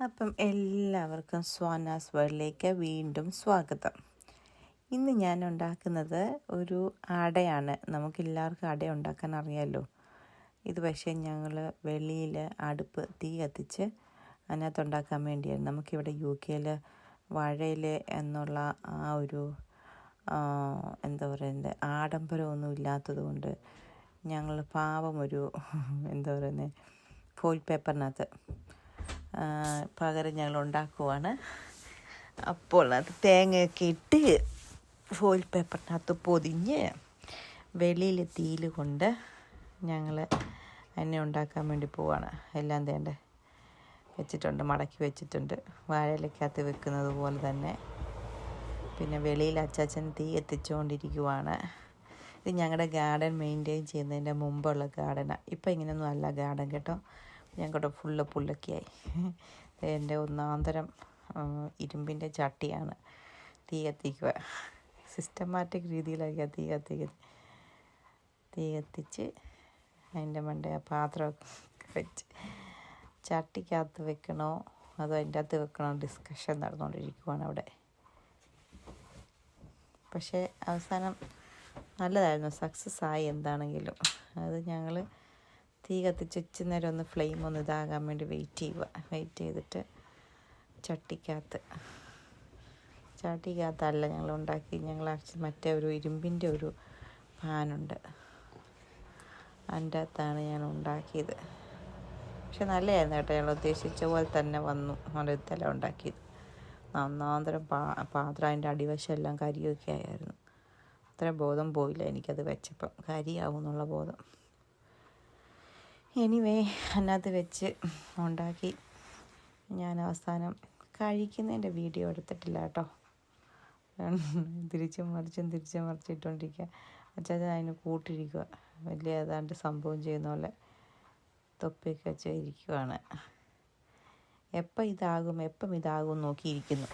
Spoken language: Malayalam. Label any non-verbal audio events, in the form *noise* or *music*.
അപ്പം എല്ലാവർക്കും സ്വാനാസ് വേൾഡിലേക്ക് വീണ്ടും സ്വാഗതം. ഇന്ന് ഞാൻ ഉണ്ടാക്കുന്നത് ഒരു അടയാണ്. നമുക്കെല്ലാവർക്കും അട ഉണ്ടാക്കാൻ അറിയാമല്ലോ ഇത് പക്ഷേ ഞങ്ങൾ വെളിയിൽ അടുപ്പ് തീ കത്തിച്ച് അതിനകത്ത് ഉണ്ടാക്കാൻ വേണ്ടിയാണ്. നമുക്കിവിടെ യു കെയിൽ വാഴയിൽ എന്നുള്ള ആ ഒരു എന്താ പറയുന്നത് ആഡംബരമൊന്നും ഇല്ലാത്തതുകൊണ്ട് ഞങ്ങൾ പാവം ഒരു എന്താ പറയുന്നത് ഫോയിൽ പേപ്പറിനകത്ത് പകരം ഞങ്ങൾ ഉണ്ടാക്കുവാണ്. അപ്പോൾ അത് തേങ്ങയൊക്കെ ഇട്ട് ഫോയിൽ പേപ്പറിനകത്ത് പൊതിഞ്ഞ് വെളിയിൽ തീയിൽ കൊണ്ട് ഞങ്ങൾ എന്നെ ഉണ്ടാക്കാൻ വേണ്ടി പോവാണ്. എല്ലാം തേണ്ട വെച്ചിട്ടുണ്ട് മടക്കി വെച്ചിട്ടുണ്ട്. വാഴയിലക്കകത്ത് വെക്കുന്നത് പോലെ തന്നെ. പിന്നെ വെളിയിൽ അച്ചാച്ചൻ തീ എത്തിച്ചുകൊണ്ടിരിക്കുവാണ്. ഇത് ഞങ്ങളുടെ ഗാർഡൻ മെയിന്റെയിൻ ചെയ്യുന്നതിന്റെ മുമ്പുള്ള ഗാർഡനാണ് ഇപ്പം ഇങ്ങനെയൊന്നും അല്ല ഗാർഡൻ കേട്ടോ. ഞങ്ങളുടെ ഫുള്ള് പുല്ലൊക്കെയായി എന്റെ ഒന്നാന്തരം ഇരുമ്പിന്റെ ചട്ടിയാണ് തീ കത്തിക്കുക. സിസ്റ്റമാറ്റിക് രീതിയിലായിരിക്കും തീ കത്തിക്കുന്നത്. തീ കത്തിച്ച് അതിന്റെ മണ്ട പാത്രമൊക്കെ വെച്ച് ചട്ടിക്കകത്ത് വെക്കണോ അതോ അതിന്റെ അകത്ത് വെക്കണോ ഡിസ്കഷൻ നടന്നുകൊണ്ടിരിക്കുവാണ് അവിടെ. പക്ഷേ അവസാനം നല്ലതായിരുന്നു. സക്സസ് ആയി എന്താണെങ്കിലും. അത് ഞങ്ങൾ തീ കത്തിച്ച് ഉച്ച നേരം ഒന്ന് ഫ്ലെയിം ഒന്ന് ഇതാകാൻ വേണ്ടി വെയിറ്റ് ചെയ്യുക വെയിറ്റ് ചെയ്തിട്ട് ചട്ടിക്കകത്ത്. ചട്ടിക്കകത്തല്ല ഞങ്ങൾ ഉണ്ടാക്കി. ഞങ്ങൾ ആക്ച്വലി മറ്റേ ഒരു ഇരുമ്പിന്റെ ഒരു ഫാനുണ്ട് അതിന്റെ അകത്താണ് ഞാൻ ഉണ്ടാക്കിയത്. പക്ഷെ നല്ലതായിരുന്നു കേട്ടോ. ഞങ്ങൾ ഉദ്ദേശിച്ച പോലെ തന്നെ വന്നു. മരത്തല ഉണ്ടാക്കിയത്. ഒന്നാന്തരം പാ പാത്രം അതിന്റെ അടിവശം എല്ലാം കരിയൊക്കെ ആയിരുന്നു. അത്ര ബോധം പോയില്ല എനിക്കത് വെച്ചപ്പം. കരിയാവും എന്നുള്ള ബോധം. എനിവേ അതിനകത്ത് വെച്ച് ഉണ്ടാക്കി. ഞാൻ അവസാനം കഴിക്കുന്നതിന്റെ വീഡിയോ എടുത്തിട്ടില്ല കേട്ടോ. *laughs* തിരിച്ചും മറിച്ചും തിരിച്ചും മറിച്ചിട്ടുകൊണ്ടിരിക്കുക അച്ഛാ അതിന് കൂട്ടിരിക്കുക വലിയ ഏതാണ്ട് സംഭവം ചെയ്യുന്ന പോലെ തൊപ്പിയൊക്കെ വെച്ച് ഇരിക്കുവാണ്. എപ്പം ഇതാകും എപ്പം ഇതാകും നോക്കിയിരിക്കുന്നു.